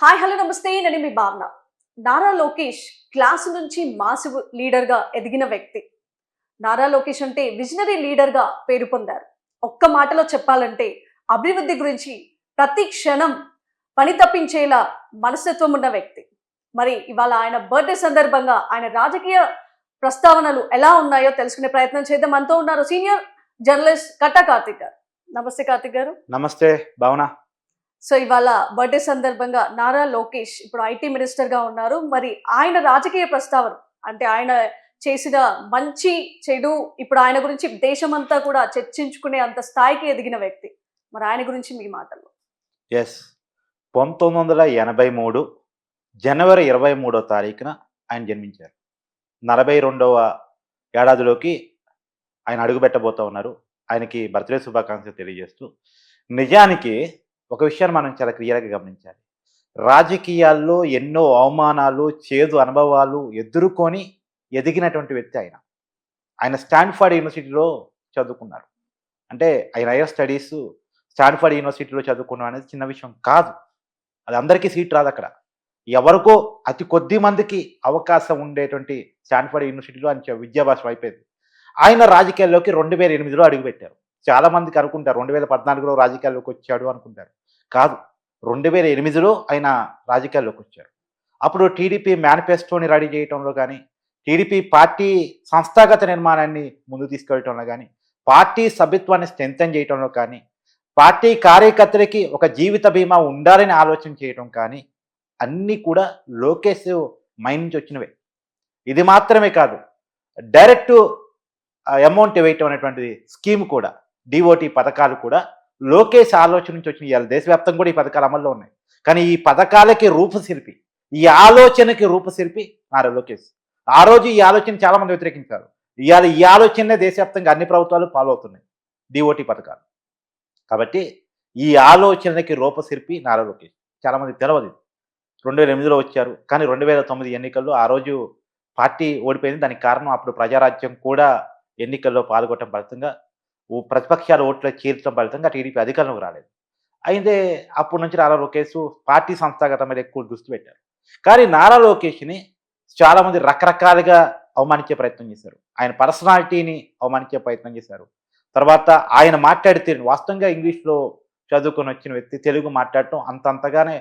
Hi hello నమస్తే. నేను మీ భావన. నారా లోకేష్ క్లాస్ నుంచి మాసివ్ లీడర్గా ఎదిగిన వ్యక్తి. నారా లోకేష్ అంటే విజనరీ లీడర్గా పేరు పొందారు. ఒక్క మాటలో చెప్పాలంటే అభివృద్ధి గురించి ప్రతి క్షణం పని తప్పించేలా మనస్తత్వం ఉన్న వ్యక్తి. మరి ఇవాళ ఆయన బర్త్డే సందర్భంగా ఆయన రాజకీయ ప్రస్తావనలు ఎలా ఉన్నాయో తెలుసుకునే ప్రయత్నం చేద్దాం. మనతో ఉన్నారు సీనియర్ జర్నలిస్ట్ కట్టా కార్తిక్ గారు. నమస్తే కార్తిక్ గారు. నమస్తే భావన. సో ఇవాళ బర్త్డే సందర్భంగా నారా లోకేష్ ఇప్పుడు ఐటీ మినిస్టర్గా ఉన్నారు. మరి ఆయన రాజకీయ ప్రస్తావన అంటే ఆయన చేసిన మంచి చెడు ఇప్పుడు ఆయన గురించి దేశమంతా కూడా చర్చించుకునే అంత స్థాయికి ఎదిగిన వ్యక్తి. మరి ఆయన గురించి మీ మాటలు. ఎస్ పంతొమ్మిది వందల ఎనభై మూడు జనవరి ఇరవై మూడో తారీఖున ఆయన జన్మించారు. నలభై రెండవ ఏడాదిలోకి ఆయన అడుగుపెట్టబోతూ ఉన్నారు. ఆయనకి బర్త్డే శుభాకాంక్షలు తెలియజేస్తూ. నిజానికి ఒక విషయాన్ని మనం చాలా క్లియర్గా గమనించాలి. రాజకీయాల్లో ఎన్నో అవమానాలు చేదు అనుభవాలు ఎదుర్కొని ఎదిగినటువంటి వ్యక్తి ఆయన. ఆయన స్టాన్ఫర్డ్ యూనివర్సిటీలో చదువుకున్నారు. అంటే ఆయన హైయర్ స్టడీస్ స్టాన్ఫర్డ్ యూనివర్సిటీలో చదువుకున్నాం అనేది చిన్న విషయం కాదు. అది అందరికీ సీట్ రాదు అక్కడ. ఎవరికో అతి కొద్ది మందికి అవకాశం ఉండేటువంటి స్టాన్ఫర్డ్ యూనివర్సిటీలో ఆయన విద్యాభాషం అయిపోయింది. ఆయన రాజకీయాల్లోకి రెండు వేల ఎనిమిదిలో అడుగుపెట్టారు. చాలా మందికి అనుకుంటారు రెండు వేల పద్నాలుగులో రాజకీయాల్లోకి వచ్చాడు అనుకుంటారు. కాదు రెండు వేల ఎనిమిదిలో ఆయన రాజకీయాల్లోకి వచ్చారు. అప్పుడు టీడీపీ మేనిఫెస్టోని రెడీ చేయటంలో కానీ టీడీపీ పార్టీ సంస్థాగత నిర్మాణాన్ని ముందు తీసుకెళ్ళటంలో కానీ పార్టీ సభ్యత్వాన్ని స్ట్రెంథన్ చేయటంలో కానీ పార్టీ కార్యకర్తలకి ఒక జీవిత బీమా ఉండాలని ఆలోచన చేయటం కానీ అన్నీ కూడా లోకేష్ మైండ్ నుంచి వచ్చినవే. ఇది మాత్రమే కాదు డైరెక్ట్ అమౌంట్ వేయటం అనేటువంటిది స్కీమ్ కూడా. డిఓటి పథకాలు కూడా లోకేష్ ఆలోచన నుంచి వచ్చిన ఇవాళ దేశవ్యాప్తంగా కూడా ఈ పథకాలు అమల్లో ఉన్నాయి. కానీ ఈ పథకాలకి రూపశిల్పి ఈ ఆలోచనకి రూపశిల్పి నారా లోకేష్. ఆ రోజు ఈ ఆలోచన చాలా మంది వ్యతిరేకించారు. ఇవాళ ఈ ఆలోచనే దేశవ్యాప్తంగా అన్ని ప్రభుత్వాలు ఫాలో అవుతున్నాయి. డిఓటి పథకాలు. కాబట్టి ఈ ఆలోచనకి రూపశిల్పి నారా లోకేష్. చాలా మంది తెలవదు. రెండు వేల ఎనిమిదిలో వచ్చారు. కానీ రెండు వేల తొమ్మిది ఎన్నికల్లో ఆ రోజు పార్టీ ఓడిపోయింది. దానికి కారణం అప్పుడు ప్రజారాజ్యం కూడా ఎన్నికల్లో పాల్గొనడం ఫలితంగా ప్రతిపక్షాల ఓట్లు చేర్చడం ఫలితంగా టీడీపీ అధికారంలోకి రాలేదు. అయితే అప్పటి నుంచి నారా లోకేష్ పార్టీ సంస్థాగత మీద ఎక్కువ దృష్టి పెట్టారు. కానీ నారా లోకేష్ని చాలామంది రకరకాలుగా అవమానించే ప్రయత్నం చేశారు. ఆయన పర్సనాలిటీని అవమానించే ప్రయత్నం చేశారు. తర్వాత ఆయన మాట్లాడితే వాస్తవంగా ఇంగ్లీష్లో చదువుకొని వచ్చిన వ్యక్తి తెలుగు మాట్లాడటం అంతంతగానే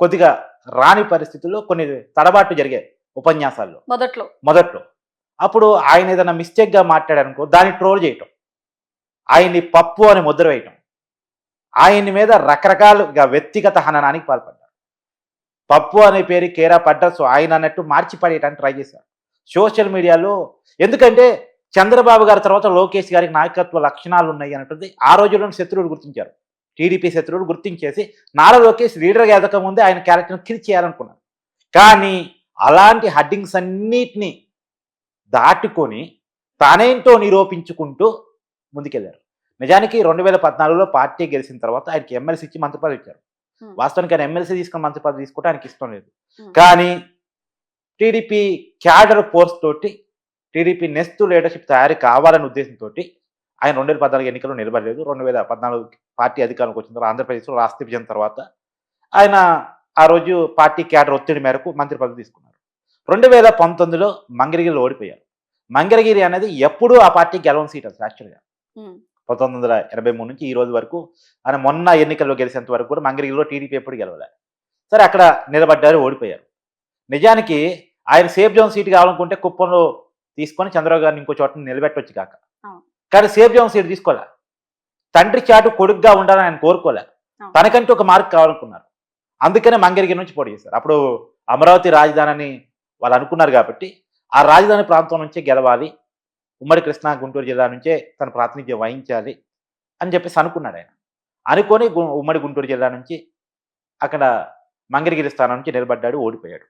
కొద్దిగా రాని పరిస్థితుల్లో కొన్ని తడబాట్లు జరిగాయి ఉపన్యాసాల్లో. మొదట్లో. మొదట్లో. అప్పుడు ఆయన ఏదైనా మిస్టేక్గా మాట్లాడారనుకో దాన్ని ట్రోల్ చేయటం. ఆయన్ని పప్పు అని ముద్ర వేయటం. ఆయన్ని మీద రకరకాలుగా వ్యక్తిగత హననానికి పాల్పడ్డారు. పప్పు అనే పేరు కేరా పడ్డారు సో ఆయన అన్నట్టు మార్చి పడేయడానికి ట్రై చేశారు. సోషల్ మీడియాలో ఎందుకంటే చంద్రబాబు గారి తర్వాత లోకేష్ గారికి నాయకత్వ లక్షణాలు ఉన్నాయి అన్నట్టుంది. ఆ రోజుల్లో శత్రువులు గుర్తించారు. టీడీపీ శత్రువులు గుర్తించేసి నారా లోకేష్ లీడర్గా ఎదక ముందే ఆయన క్యారెక్టర్ని కిల్ చేయాలనుకున్నారు. కానీ అలాంటి హడ్డింగ్స్ అన్నిటినీ దాటుకొని తానేంతో నిరూపించుకుంటూ ముందుకెళ్ళారు. నిజానికి రెండు వేల పద్నాలుగులో పార్టీ గెలిచిన తర్వాత ఆయనకి ఎమ్మెల్సీ ఇచ్చి మంత్రి పదవి ఇచ్చారు. వాస్తవానికి ఆయన ఎమ్మెల్సీ తీసుకుని మంత్రి పదవి తీసుకుంటే ఆయనకి ఇష్టం లేదు. కానీ టీడీపీ క్యాడర్ ఫోర్స్ తోటి టీడీపీ నెక్స్ట్ లీడర్షిప్ తయారీ కావాలనే ఉద్దేశంతో ఆయన రెండు వేల పద్నాలుగు ఎన్నికల్లో నిలబడలేదు. రెండు వేల పద్నాలుగు పార్టీ అధికారంలోకి వచ్చిన తర్వాత ఆంధ్రప్రదేశ్లో రాష్ట్ర విభజన తర్వాత ఆయన ఆ రోజు పార్టీ క్యాడర్ ఒత్తిడి మేరకు మంత్రి పదవి తీసుకున్నారు. రెండు వేల పంతొమ్మిదిలో మంగళగిరిలో ఓడిపోయారు. మంగళగిరి అనేది ఎప్పుడూ ఆ పార్టీ గెలవని సీట్ అసలు యాక్చువల్గా. పంతొమ్మిది వందల ఎనభై మూడు నుంచి ఈ రోజు వరకు ఆయన మొన్న ఎన్నికల్లో గెలిచేంత వరకు కూడా మంగళగిరిలో టీడీపీ ఎప్పుడు గెలవలే. సరే అక్కడ నిలబడ్డారు ఓడిపోయారు. నిజానికి ఆయన సేఫ్ జోన్ సీట్ కావాలనుకుంటే కుప్పంలో తీసుకొని చంద్రబాబు గారిని ఇంకో చోట నిలబెట్టవచ్చు కాక. కానీ సేఫ్ జోన్ సీట్ తీసుకోలే. తండ్రి చాటు కొడుకుగా ఉండాలని ఆయన కోరుకోలే. తనకంటూ ఒక మార్క్ కావాలనుకున్నారు. అందుకనే మంగళగిరి నుంచి పోటీ చేశారు. అప్పుడు అమరావతి రాజధానిని వాళ్ళు అనుకున్నారు కాబట్టి ఆ రాజధాని ప్రాంతం నుంచే గెలవాలి. ఉమ్మడి కృష్ణా గుంటూరు జిల్లా నుంచే తన ప్రాతినిధ్యం వహించాలి అని చెప్పేసి అనుకున్నాడు ఆయన. అనుకొని గు- ఉమ్మడి గుంటూరు జిల్లా నుంచి అక్కడ మంగళగిరి స్థానం నుంచి నిలబడ్డాడు ఓడిపోయాడు.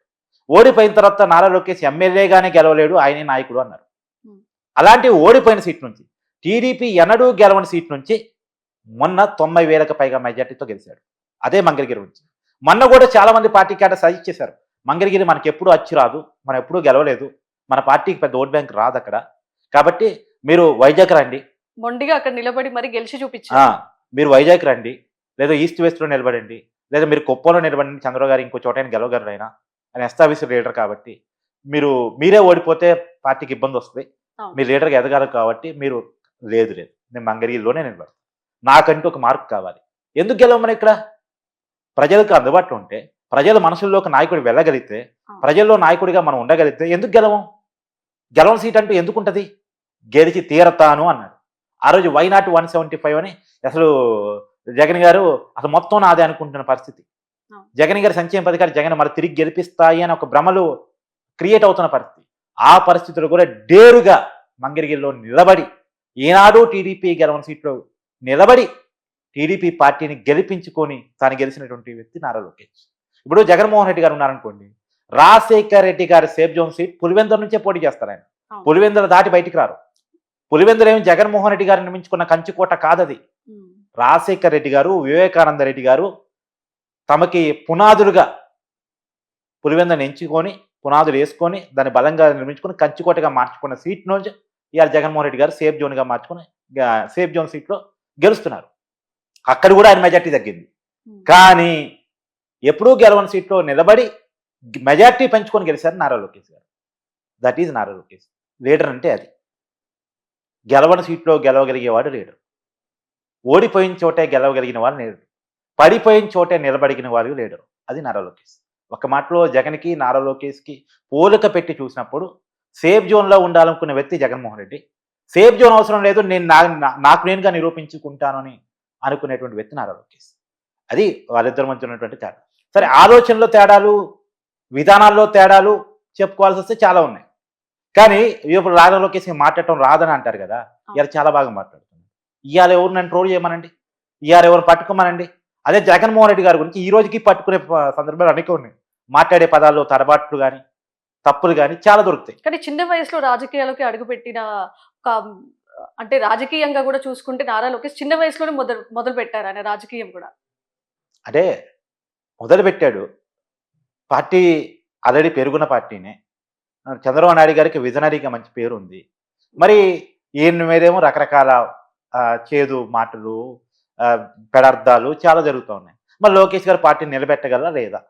ఓడిపోయిన తర్వాత నారా లోకేష్ ఎమ్మెల్యేగానే గెలవలేడు ఆయనే నాయకుడు అన్నారు. అలాంటి ఓడిపోయిన సీట్ నుంచి టీడీపీ ఎన్నడూ గెలవని సీట్ నుంచి మొన్న తొంభై వేలకు పైగా మెజార్టీతో గెలిచాడు. అదే మంగళగిరి నుంచి. మొన్న కూడా చాలా మంది పార్టీ క్యాడర్ సజెస్ట్ చేశారు. మంగళగిరి మనకి ఎప్పుడూ వచ్చి రాదు మనం ఎప్పుడూ గెలవలేదు మన పార్టీకి పెద్ద ఓట్ బ్యాంక్ రాదు అక్కడ కాబట్టి మీరు వైజాగ్ రండి. మొండిగా అక్కడ నిలబడి మరి గెలిచి ఆ, చూపించారు మీరు వైజాగ్ రండి. లేదా ఈస్ట్ వెస్ట్లో నిలబడండి. లేదా మీరు కుప్పంలో నిలబడిన చంద్రబాబు గారు ఇంకో చోట గెలవగారు అయినా. ఆయన ఎస్టాబ్లిష్ లీడర్ కాబట్టి మీరు మీరే ఓడిపోతే పార్టీకి ఇబ్బంది వస్తుంది. మీరు లీడర్గా ఎదగాలి కాబట్టి మీరు లేదు లేదు. నేను మంగళగిరిలోనే నిలబడతాను నాకంటూ ఒక మార్క్ కావాలి. ఎందుకు గెలవమని ఇక్కడ? ప్రజలకు అందుబాటులో ఉంటే ప్రజల మనసుల్లోకి నాయకుడు వెళ్ళగలిగితే. ప్రజల్లో నాయకుడిగా మనం ఉండగలిగితే ఎందుకు గెలవం? గెలవం సీట్ అంటూ ఎందుకు ఉంటుంది? గెలిచి తీరతాను అన్నాడు. ఆ రోజు why not one seventy five అని అసలు జగన్ గారు అసలు మొత్తం నాదే అనుకుంటున్న పరిస్థితి. జగన్ గారి సంక్షేమ పథకాలు జగన్ మరి తిరిగి గెలిపిస్తాయి అని ఒక భ్రమలు క్రియేట్ అవుతున్న పరిస్థితి. ఆ పరిస్థితులు కూడా డేరుగా మంగిరిగిరిలో నిలబడి ఈనాడు టీడీపీ గెలవని సీట్లో నిలబడి టీడీపీ పార్టీని గెలిపించుకొని తాను గెలిచినటువంటి వ్యక్తి నారా లోకేష్. ఇప్పుడు జగన్మోహన్ రెడ్డి గారు ఉన్నారనుకోండి రాజశేఖర్ రెడ్డి గారి సేఫ్ జోన్ సీట్ పులివెందుల నుంచే పోటీ చేస్తారు ఆయన. పులివెందుల దాటి బయటికి రారు. పులివెందులు ఏమి జగన్మోహన్ రెడ్డి గారు నిర్మించుకున్న కంచుకోట కాదది. రాజశేఖర్ రెడ్డి గారు వివేకానంద రెడ్డి గారు తమకి పునాదులుగా పులివెందుని ఎంచుకొని పునాదులు వేసుకొని దాన్ని బలంగా నిర్మించుకొని కంచుకోటగా మార్చుకున్న సీట్ నుంచి ఇవాళ జగన్మోహన్ రెడ్డి గారు సేఫ్ జోన్గా మార్చుకొని సేఫ్ జోన్ సీట్లో గెలుస్తున్నారు. అక్కడ కూడా ఆయన మెజార్టీ తగ్గింది. కానీ ఎప్పుడూ గెలవని సీట్లో నిలబడి మెజార్టీ పెంచుకొని గెలిచారు Nara Lokesh garu. That is Nara Lokesh. Leader అంటే అది. గెలవని సీట్లో గెలవగలిగేవాడు లేడు. ఓడిపోయిన చోటే గెలవగలిగిన వాడు లేడు. పడిపోయిన చోటే నిలబడిగిన వాడు లేడు. అది నారా లోకేష్. ఒక మాటలో జగన్కి నారా లోకేష్కి పోలిక పెట్టి చూసినప్పుడు సేఫ్ జోన్లో ఉండాలనుకున్న వ్యక్తి జగన్మోహన్ రెడ్డి. సేఫ్ జోన్ అవసరం లేదు నేను నా నా- నాకు నేనుగా నిరూపించుకుంటానని అనుకునేటువంటి వ్యక్తి నారా లోకేష్. అది వాళ్ళిద్దరి మధ్య ఉన్నటువంటి తేడా. సరే ఆలోచనలో తేడాలు విధానాల్లో తేడాలు చెప్పుకోవాల్సి వస్తే చాలా ఉన్నాయి. కానీ ఇప్పుడు నారా లోకేష్ మాట్లాడటం రాదని అంటారు కదా ఇవాళ చాలా బాగా మాట్లాడుతున్నారు. ఇవాళ ఎవరు నన్ను ట్రోల్ చేయమనండి? ఇవాళ ఎవరు పట్టుకోమనండి? అదే జగన్మోహన్ రెడ్డి గారి గురించి ఈ రోజుకి పట్టుకునే సందర్భాలు అనేక ఉన్నాయి మాట్లాడే పదాల్లో తరబాట్లు కానీ తప్పులు కానీ చాలా దొరుకుతాయి. కానీ చిన్న వయసులో రాజకీయాలకి అడుగుపెట్టిన ఒక అంటే రాజకీయంగా కూడా చూసుకుంటే నారా లోకేష్ చిన్న వయసులోనే మొదలు మొదలు పెట్టారు ఆయన రాజకీయం కూడా. అంటే మొదలుపెట్టాడు పార్టీ ఆల్రెడీ పెరుగున్న పార్టీనే. చంద్రబాబు నాయుడు గారికి విజనరీగా మంచి పేరు ఉంది. మరి ఈయన మీదేమో రకరకాల చేదు మాటలు పెడార్థాలు చాలా జరుగుతూ ఉన్నాయి. మరి లోకేష్ గారు పార్టీని నిలబెట్టగలరా లేదా?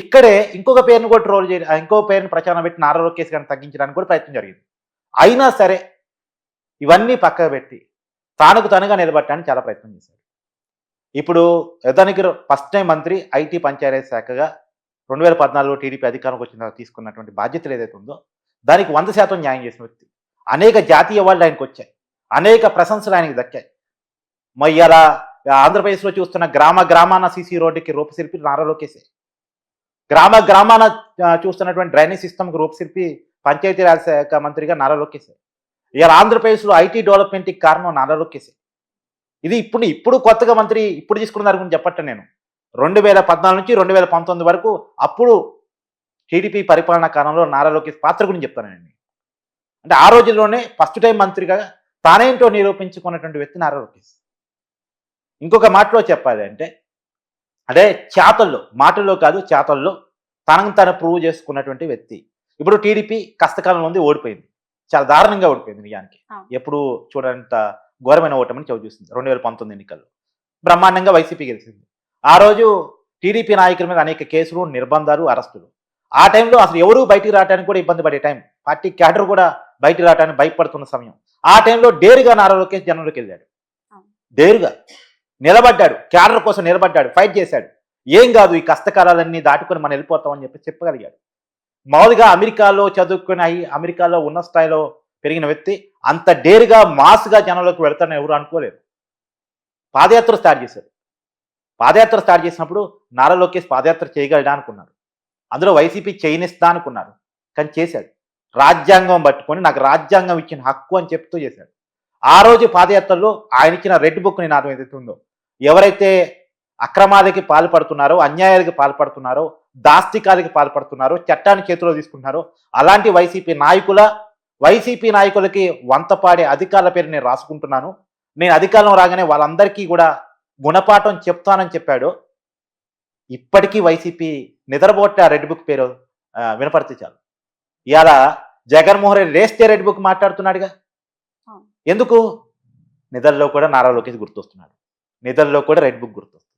ఇక్కడే ఇంకొక పేరును కూడా ట్రోల్ చేయ ఇంకో పేరుని ప్రచారం పెట్టి నారా లోకేష్ గారిని తగ్గించడానికి కూడా ప్రయత్నం జరిగింది. అయినా సరే ఇవన్నీ పక్కకు పెట్టి తానుకు తనుగా నిలబట్టడానికి చాలా ప్రయత్నం చేశారు. ఇప్పుడు దానికి ఫస్ట్ టైం మంత్రి ఐటీ పంచాయతీ శాఖగా రెండు వేల పద్నాలుగులో టీడీపీ అధికారంకి వచ్చిన తర్వాత తీసుకున్నటువంటి బాధ్యతలు ఏదైతే ఉందో దానికి వంద శాతం న్యాయం చేసిన వ్యక్తి. అనేక జాతీయ అవార్డులు ఆయనకు వచ్చాయి. అనేక ప్రశంసలు ఆయనకి దక్కాయి. మరి ఇలా ఆంధ్రప్రదేశ్లో చూస్తున్న గ్రామ గ్రామాన సీసీ రోడ్డుకి రూపశిల్పి నారా లోకేశే. గ్రామ గ్రామాన చూస్తున్నటువంటి డ్రైనేజ్ సిస్టమ్కి రూపశిల్పి పంచాయతీరాజ్ శాఖ మంత్రిగా నారా లోకేశే. ఇలా ఆంధ్రప్రదేశ్లో ఐటీ డెవలప్మెంట్కి కారణం నారా లోకేశే. ఇది ఇప్పుడు ఇప్పుడు కొత్తగా మంత్రి ఇప్పుడు తీసుకున్న దాని గురించి చెప్పట్ట నేను. రెండు వేల పద్నాలుగు నుంచి రెండు వేల పంతొమ్మిది వరకు అప్పుడు టీడీపీ పరిపాలనా కాలంలో నారా లోకేష్ పాత్ర గురించి చెప్తానండి అంటే ఆ రోజుల్లోనే ఫస్ట్ టైం మంత్రిగా తానేంటో నిరూపించుకున్నటువంటి వ్యక్తి నారా లోకేష్. ఇంకొక మాటలో చెప్పాలి అంటే అదే చేతల్లో మాటల్లో కాదు చేతల్లో తనను తను ప్రూవ్ చేసుకున్నటువంటి వ్యక్తి. ఇప్పుడు టీడీపీ కష్టకాలంలో ఉంది ఓడిపోయింది. చాలా దారుణంగా ఓడిపోయింది నిజానికి. ఎప్పుడు చూడంత ఘోరమైన ఓటమిని చవి చూసింది రెండు వేల పంతొమ్మిది ఎన్నికల్లో. బ్రహ్మాండంగా వైసీపీ గెలిచింది. ఆ రోజు టీడీపీ నాయకుల మీద అనేక కేసులు నిర్బంధాలు అరెస్టులు. ఆ టైంలో అసలు ఎవరు బయటికి రావడానికి కూడా ఇబ్బంది పడే టైం. పార్టీ క్యాడర్ కూడా బయటికి రావడానికి భయపడుతున్న సమయం. ఆ టైంలో డేరుగా నారా లోకేష్ జనంలోకి వెళ్ళాడు. డేరుగా నిలబడ్డాడు. క్యాడర్ కోసం నిలబడ్డాడు. ఫైట్ చేశాడు. ఏం కాదు ఈ కష్టకాలాలన్నీ దాటుకొని మనం వెళ్ళిపోతామని చెప్పి చెప్పగలిగాడు. మామూలుగా అమెరికాలో చదువుకుని అమెరికాలో ఉన్న స్థాయిలో పెరిగిన వ్యక్తి అంత డేరుగా మాస్గా జనంలోకి వెళ్తారని ఎవరు అనుకోలేరు పాదయాత్ర స్టార్ట్ చేశారు పాదయాత్ర స్టార్ట్ చేసినప్పుడు నారా లోకేష్ పాదయాత్ర చేయగలడా అనుకున్నాడు. అందులో వైసీపీ చేయనిస్తా అనుకున్నారు కానీ చేశాడు. రాజ్యాంగం పట్టుకొని నాకు రాజ్యాంగం ఇచ్చిన హక్కు అని చెప్తూ చేశాడు. ఆ రోజు పాదయాత్రలో ఆయన ఇచ్చిన రెడ్ బుక్ నినాదం ఏదైతే ఉందో ఎవరైతే అక్రమాలకి పాల్పడుతున్నారో అన్యాయాలకి పాల్పడుతున్నారో దాస్తికాలకి పాల్పడుతున్నారో చట్టాన్ని చేతిలో తీసుకుంటున్నారో అలాంటి వైసీపీ నాయకుల వైసీపీ నాయకులకి వంతపాడే అధికారుల పేరు నేను రాసుకుంటున్నాను. నేను అధికారం రాగానే వాళ్ళందరికీ కూడా గుణపాఠం చెప్తానని చెప్పాడు. ఇప్పటికీ వైసీపీ నిద్రపోతే ఆ రెడ్ బుక్ పేరు వినపడితే చాలు. ఇవాళ జగన్మోహన్ రెడ్డి రేస్తే రెడ్ బుక్ మాట్లాడుతున్నాడుగా. ఎందుకు? నిధుల్లో కూడా నారా లోకేష్ గుర్తొస్తున్నాడు. నిధుల్లో కూడా రెడ్ బుక్ గుర్తొస్తుంది.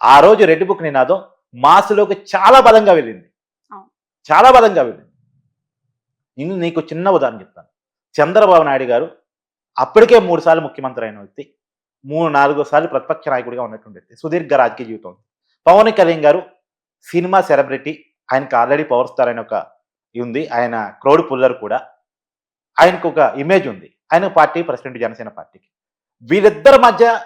ఆ రోజు రెడ్ బుక్ నినాదం మాసులోకి చాలా బలంగా వెళ్ళింది. చాలా బలంగా వెళ్ళింది. నేను నీకు చిన్న ఉదాహరణ చెప్తాను. చంద్రబాబు నాయుడు గారు అప్పటికే మూడు సార్లు ముఖ్యమంత్రి అయిన వ్యక్తి మూడు నాలుగో సార్లు ప్రతిపక్ష నాయకుడిగా ఉన్నటువంటి వ్యక్తి సుదీర్ఘ రాజకీయ జీవితం. Pawan Kalyan garu cinema celebrity. ఆయనకు ఆల్రెడీ పవర్ స్టార్ అనే ఒక ఉంది. ఆయన క్రౌడ్ పుల్లర్ కూడా. ఆయనకు ఒక ఇమేజ్ ఉంది. ఆయన పార్టీ ప్రెసిడెంట్ జనసేన పార్టీకి. వీళ్ళిద్దరి మధ్య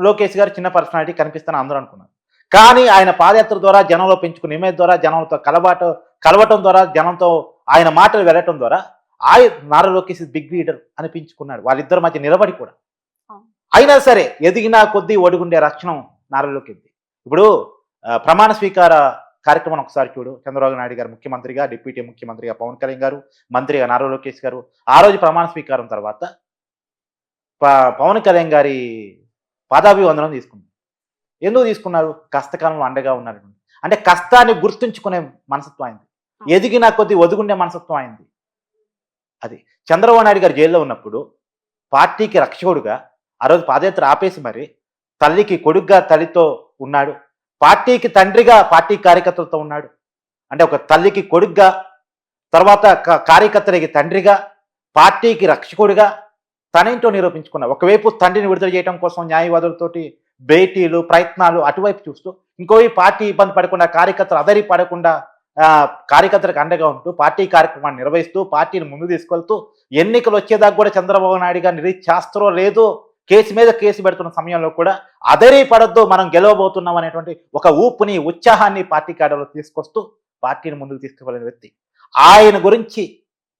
లోకేష్ గారు చిన్న పర్సనాలిటీ కనిపిస్తాను అందరూ అనుకున్నారు. కానీ ఆయన పాదయాత్ర ద్వారా జనంలో పెంచుకున్న ఇమేజ్ ద్వారా జనంతో కలవాట కలవటం ద్వారా జనంతో ఆయన మాటలు వెళ్ళటం ద్వారా ఆయన నారా లోకేష్ బిగ్ లీడర్ అనిపించుకున్నాడు. వాళ్ళిద్దరి మధ్య నిలబడి కూడా. అయినా సరే ఎదిగినా కొద్దీ ఒడుగుండే రక్షణం నారా లోకేష్ ఇప్పుడు ప్రమాణ స్వీకార కార్యక్రమం ఒకసారి చూడు. చంద్రబాబు నాయుడు గారు ముఖ్యమంత్రిగా డిప్యూటీ ముఖ్యమంత్రిగా పవన్ కళ్యాణ్ గారు మంత్రిగా నారా లోకేష్ గారు ఆ రోజు ప్రమాణ స్వీకారం తర్వాత పవన్ కళ్యాణ్ గారి పాదాభివందనం తీసుకున్నారు. ఎందుకు తీసుకున్నారు? కష్టకాలంలో అండగా ఉన్నారు అంటే కష్టాన్ని గుర్తుంచుకునే మనసత్వం అయింది. ఎదిగిన కొద్ది ఒదుగుండే మనసత్వం అయింది. అది చంద్రబాబు నాయుడు గారు జైల్లో ఉన్నప్పుడు పార్టీకి రక్షకుడుగా ఆ రోజు పాదయాత్ర ఆపేసి మరి తల్లికి కొడుగ్గా తల్లితో ఉన్నాడు. పార్టీకి తండ్రిగా పార్టీ కార్యకర్తలతో ఉన్నాడు. అంటే ఒక తల్లికి కొడుగ్గా తర్వాత కార్యకర్తలకి తండ్రిగా పార్టీకి రక్షకుడిగా తనేంటో నిరూపించుకున్నాడు. ఒకవైపు తండ్రిని విడుదల చేయడం కోసం న్యాయవాదులతోటి భేటీలు ప్రయత్నాలు అటువైపు చూస్తూ ఇంకోవైపు పార్టీ ఇబ్బంది పడకుండా కార్యకర్తలు అదరి పడకుండా కార్యకర్తలకు అండగా ఉంటూ పార్టీ కార్యక్రమాన్ని నిర్వహిస్తూ పార్టీని ముందు తీసుకెళ్తూ ఎన్నికలు వచ్చేదాకా కూడా చంద్రబాబు నాయుడు గారు రీచ్ చేస్తారో లేదో కేసు మీద కేసు పెడుతున్న సమయంలో కూడా అదరి పడద్దు మనం గెలవబోతున్నాం అనేటువంటి ఒక ఊపుని ఉత్సాహాన్ని పార్టీ క్యాడర్లో తీసుకొస్తూ పార్టీని ముందుకు తీసుకువెళ్ళిన వ్యక్తి. ఆయన గురించి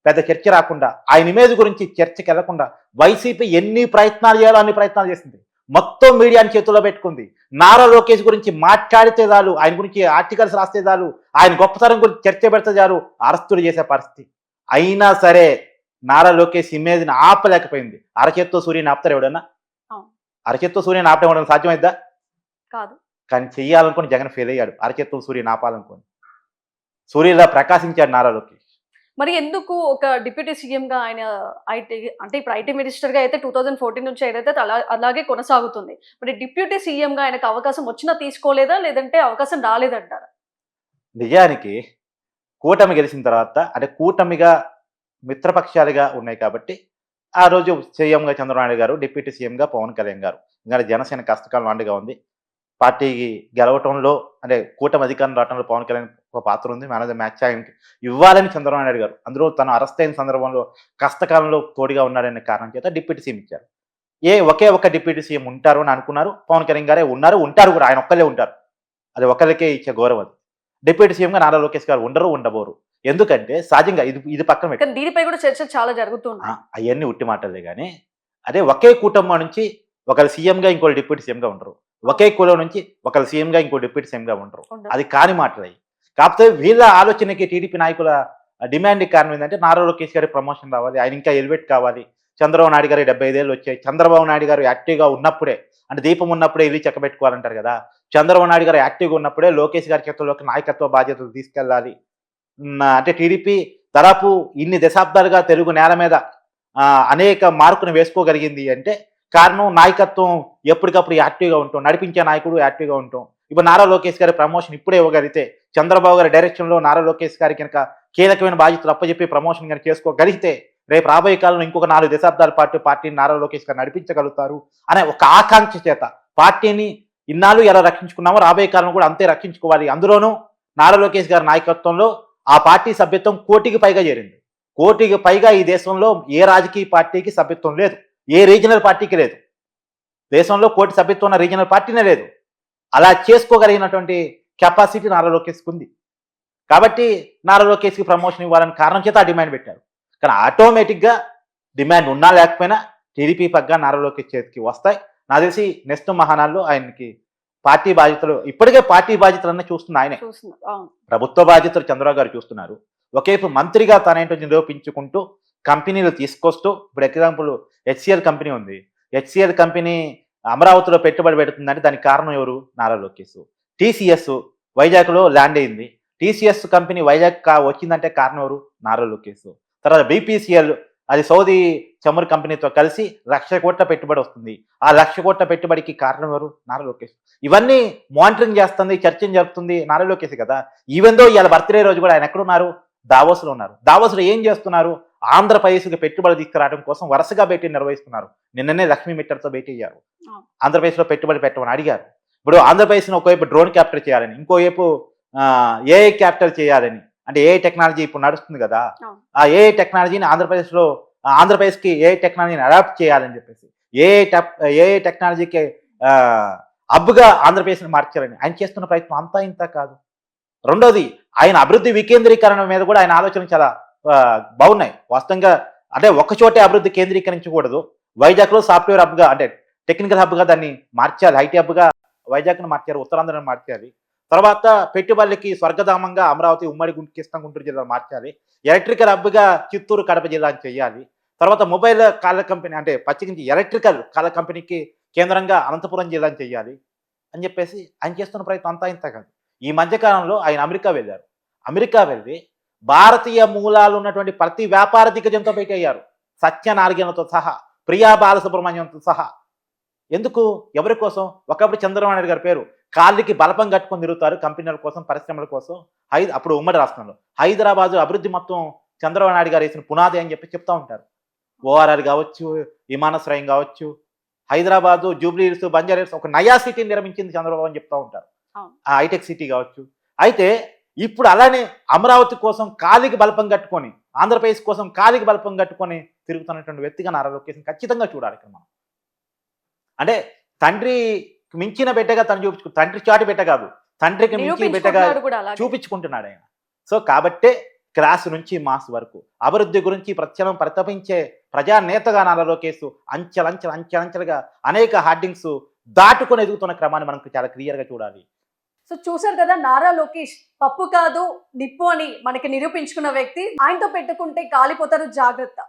పెద్ద చర్చ రాకుండా ఆయన ఇమేజ్ గురించి చర్చకి వెళ్ళకుండా వైసీపీ ఎన్ని ప్రయత్నాలు చేయాలో అన్ని ప్రయత్నాలు చేసింది. మొత్తం మీడియాని చేతుల్లో పెట్టుకుంది. నారా లోకేష్ గురించి మాట్లాడితే చాలు ఆయన గురించి ఆర్టికల్స్ రాస్తే చాలు ఆయన గొప్పతనం గురించి చర్చ పెడితే చాలు అరెస్టులు చేసే పరిస్థితి. అయినా సరే నారా లోకేష్ ఇమేజ్ని ఆపలేకపోయింది. అరచేత్తో సూర్యుని ఆపుతారు ఎవడన్నా. అరచేత్తో సూర్యుని ఆపడం ఎవడన్నా సాధ్యమైద్దా? కాదు. కానీ చెయ్యాలనుకుని జగన్ ఫెయిల్ అయ్యాడు. అరచేత్తో సూర్యుని ఆపాలనుకుని. సూర్యులా ప్రకాశించాడు నారా లోకేష్. మరి ఎందుకు ఒక డిప్యూటీ సీఎం గా ఆయన ఐటీ అంటే ఇప్పుడు ఐటీ మినిస్టర్గా అయితే టూ థౌజండ్ ఫోర్టీన్ నుంచి ఏదైతే అలా అలాగే కొనసాగుతుంది. మరి డిప్యూటీ సీఎం గా ఆయనకు అవకాశం వచ్చినా తీసుకోలేదా? లేదంటే అవకాశం రాలేదంటారా? నిజానికి కూటమి గెలిచిన తర్వాత అంటే కూటమిగా మిత్రపక్షాలుగా ఉన్నాయి కాబట్టి ఆ రోజు సీఎంగా చంద్రబాబు గారు డిప్యూటీ సీఎంగా పవన్ కళ్యాణ్ గారు. ఇంకా జనసేన కష్టకాలం లాంటిగా ఉంది. పార్టీకి గెలవటంలో అంటే కూటమి అధికారం రావడంలో పవన్ కళ్యాణ్ ఒక పాత్ర ఉంది. మేనేజర్ మ్యాచ్ ఆయనకి ఇవ్వాలని చంద్రబాబు నాయుడు గారు. అందులో తను అరెస్ట్ అయిన సందర్భంలో కష్టకాలంలో తోడుగా ఉన్నాడనే కారణం చేత డిప్యూటీ సీఎం ఇచ్చారు. ఏ ఒకే ఒక డిప్యూటీ సీఎం ఉంటారు అని అనుకున్నారు. పవన్ కళ్యాణ్ గారే ఉన్నారు. ఉంటారు కూడా. ఆయన ఒక్కలే ఉంటారు. అది ఒకరికే ఇచ్చే గౌరవం అది. డిప్యూటీ సీఎంగా నారా లోకేష్ గారు ఉండరు ఉండబోరు. ఎందుకంటే సహజంగా ఇది ఇది పక్కన పెట్టి. దీనిపై కూడా చర్చలు చాలా జరుగుతున్నాయి. అవన్నీ ఉట్టి మాటలే కానీ అదే ఒకే కుటుంబం నుంచి ఒకరు సీఎంగా ఇంకోటి డిప్యూటీ సీఎంగా ఉండరు. ఒకే కులం నుంచి ఒకరు సీఎంగా ఇంకో డిప్యూటీ సీఎంగా ఉండరు. అది కాని మాటలు. కాకపోతే వీళ్ళ ఆలోచనకి టీడీపీ నాయకుల డిమాండ్ కారణం ఏంటంటే నారా లోకేష్ గారి ప్రమోషన్ రావాలి ఆయన ఇంకా ఎలివేట్ కావాలి. చంద్రబాబు నాయుడు గారి డెబ్బై ఐదేళ్ళు వచ్చాయి. చంద్రబాబు నాయుడు గారు యాక్టివ్గా ఉన్నప్పుడే అంటే దీపం ఉన్నప్పుడే ఇల్లు చెక్కబెట్టుకోవాలంటారు కదా. చంద్రబాబు నాయుడు గారు యాక్టివ్గా ఉన్నప్పుడే లోకేష్ గారి చేతుల్లోకి నాయకత్వ బాధ్యతలు తీసుకెళ్ళాలి. అంటే టీడీపీ దాదాపు ఇన్ని దశాబ్దాలుగా తెలుగు నేల మీద అనేక మార్కును వేసుకోగలిగింది అంటే కారణం నాయకత్వం ఎప్పటికప్పుడు యాక్టివ్గా ఉంటాం నడిపించే నాయకుడు యాక్టివ్గా ఉంటాం. ఇప్పుడు నారా లోకేష్ గారి ప్రమోషన్ ఇప్పుడే ఇవ్వగలిగితే చంద్రబాబు గారి డైరెక్షన్లో నారా లోకేష్ గారి కనుక కీలకమైన బాధ్యతలు అప్పచెప్పి ప్రమోషన్ కనుక చేసుకోగలిగితే రేపు రాబోయే కాలంలో ఇంకొక నాలుగు దశాబ్దాల పాటు పార్టీని నారా లోకేష్ గారు నడిపించగలుగుతారు అనే ఒక ఆకాంక్ష చేత పార్టీని ఇన్నాళ్ళు ఎలా రక్షించుకున్నామో రాబోయే కాలంలో కూడా అంతే రక్షించుకోవాలి. అందులోనూ నారా లోకేష్ గారి నాయకత్వంలో ఆ పార్టీ సభ్యత్వం కోటికి పైగా చేరింది. కోటికి పైగా ఈ దేశంలో ఏ రాజకీయ పార్టీకి సభ్యత్వం లేదు. ఏ రీజనల్ పార్టీకి లేదు. దేశంలో కోటి సభ్యత్వం ఉన్న రీజనల్ పార్టీనే లేదు. అలా చేసుకోగలిగినటువంటి కెపాసిటీ నారా లోకేష్కి ఉంది. కాబట్టి నారా లోకేష్కి ప్రమోషన్ ఇవ్వాలని కారణం చేత ఆ డిమాండ్ పెట్టారు. కానీ ఆటోమేటిక్గా డిమాండ్ ఉన్నా లేకపోయినా టీడీపీ పగ్గా నారా లోకేష్ చేతికి వస్తాయి. నా తెలిసి నెక్స్ట్ మహానాల్లో ఆయనకి పార్టీ బాధ్యతలు ఇప్పటికే పార్టీ బాధ్యతలన్నీ చూస్తుంది ఆయనే. ప్రభుత్వ బాధ్యతలు చంద్రబాబు గారు చూస్తున్నారు. ఒకేపు మంత్రిగా తనేంటో నిరూపించుకుంటూ కంపెనీలు తీసుకొస్తూ ఇప్పుడు ఎగ్జాంపుల్ హెచ్సిఎల్ కంపెనీ ఉంది. హెచ్సిఎల్ కంపెనీ అమరావతిలో పెట్టుబడి పెడుతుందంటే దానికి కారణం ఎవరు? నారా లోకేష్ టీసీఎస్ వైజాగ్లో ల్యాండ్ అయింది. టీసీఎస్ కంపెనీ వైజాగ్ వచ్చిందంటే కారణం ఎవరు? నారా లోకేష్ తర్వాత బీపీసీఎల్ అది సౌదీ చమురు కంపెనీతో కలిసి లక్ష కోట్ల పెట్టుబడి వస్తుంది. ఆ లక్ష కోట్ల పెట్టుబడికి కారణం ఎవరు? నారా లోకేష్. ఇవన్నీ మానిటరింగ్ చేస్తుంది చర్చను జరుపుతుంది నారా లోకేష్ కదా. ఈవెన్ దో ఇవాళ బర్త్డే రోజు కూడా ఆయన ఎక్కడున్నారు? దావోస్లో ఉన్నారు. దావోస్లో ఏం చేస్తున్నారు? ఆంధ్రప్రదేశ్కి పెట్టుబడి తీసుకురావడం కోసం వరుసగా భేటీ నిర్వహిస్తున్నారు. నిన్ననే లక్ష్మీ మిట్టర్తో భేటీ అయ్యారు. ఆంధ్రప్రదేశ్లో పెట్టుబడి పెట్టమని అడిగారు. ఇప్పుడు ఆంధ్రప్రదేశ్ని ఒకవైపు డ్రోన్ క్యాప్చర్ చేయాలని ఇంకోవైపు ఏఐ క్యాప్చర్ చేయాలని అంటే ఏఐ టెక్నాలజీ ఇప్పుడు నడుస్తుంది కదా. ఆ ఏఐ టెక్నాలజీని ఆంధ్రప్రదేశ్లో ఆంధ్రప్రదేశ్కి ఏఐ టెక్నాలజీని అడాప్ట్ చేయాలని చెప్పేసి టెక్ ఏఐ టెక్నాలజీకి అబ్బుగా ఆంధ్రప్రదేశ్ని మార్చాలని ఆయన చేస్తున్న ప్రయత్నం అంతా ఇంత కాదు. రెండోది ఆయన అభివృద్ధి వికేంద్రీకరణ మీద కూడా ఆయన ఆలోచనలు చాలా బాగున్నాయి. వాస్తవంగా అంటే చోటే అభివృద్ధి కేంద్రీకరించకూడదు. వైజాగ్లో సాఫ్ట్వేర్ హబ్గా అంటే టెక్నికల్ హబ్గా దాన్ని మార్చాలి. ఐటీ హబ్గా వైజాగ్ను మార్చారు ఉత్తరాంధ్రను మార్చాలి తర్వాత పెట్టుబడులకి స్వర్గధామంగా అమరావతి ఉమ్మడి గుంటూరు గుంటూరు జిల్లా మార్చాలి. ఎలక్ట్రికల్ హబ్గా చిత్తూరు కడప జిల్లాని చేయాలి. తర్వాత మొబైల్ కాల కంపెనీ అంటే పచ్చికించి ఎలక్ట్రికల్ కాల కంపెనీకి కేంద్రంగా అనంతపురం జిల్లాని చేయాలి అని చెప్పేసి ఆయన చేస్తున్న ప్రయత్నం అంతా ఇంత కాదు. ఈ మధ్యకాలంలో ఆయన అమెరికా వెళ్ళారు. అమెరికా వెళ్ళి భారతీయ మూలాలు ఉన్నటువంటి ప్రతి వ్యాపార దిగ్గజంతో భేటీ అయ్యారు. సత్యనారాయణతో సహా ప్రియా బాలసుబ్రహ్మణ్యంతో సహా. ఎందుకు? ఎవరి కోసం? ఒకప్పుడు చంద్రబాబు నాయుడు గారి పేరు కాళ్ళకి బలపం కట్టుకొని తిరుగుతారు కంపెనీల కోసం పరిశ్రమల కోసం. హై అప్పుడు ఉమ్మడి రాష్ట్రంలో. హైదరాబాద్ అభివృద్ధి మొత్తం చంద్రబాబు నాయుడు గారు వేసిన పునాది అని చెప్పి చెప్తా ఉంటారు. ఓఆర్ఆర్ కావచ్చు విమానాశ్రయం కావచ్చు హైదరాబాదు జూబ్లీ హిల్స్ బంజారా హిల్స్ ఒక నయా సిటీని నిర్మించింది చంద్రబాబు అని చెప్తా ఉంటారు. ఆ హైటెక్ సిటీ కావచ్చు. అయితే ఇప్పుడు అలానే అమరావతి కోసం కాలికి బలపం కట్టుకొని ఆంధ్రప్రదేశ్ కోసం కాలికి బలపం కట్టుకొని తిరుగుతున్నటువంటి వ్యక్తిగా నారా లోకేష్ ఖచ్చితంగా చూడాలి ఇక్కడ మనం. అంటే తండ్రి మించిన బిడ్డగా తను చూపించుకు తండ్రి చాటి బిడ్డ కాదు. తండ్రికి మించిన బిడ్డగా చూపించుకుంటున్నాడు ఆయన. సో కాబట్టే క్లాస్ నుంచి మాస్ వరకు. అభివృద్ధి గురించి ప్రత్యనం పరితపించే ప్రజానేతగా నారా లోకేష్ అంచెలంచెలు అంచెలంచెలుగా అనేక హార్డింగ్స్ దాటుకొని ఎదుగుతున్న క్రమాన్ని మనం చాలా క్లియర్గా చూడాలి. సో చూసారు కదా నారా లోకేష్ పప్పు కాదు నిప్పు అని మనకి నిరూపించుకున్న వ్యక్తి. ఆయనతో పెట్టుకుంటే కాలిపోతారు జాగ్రత్త.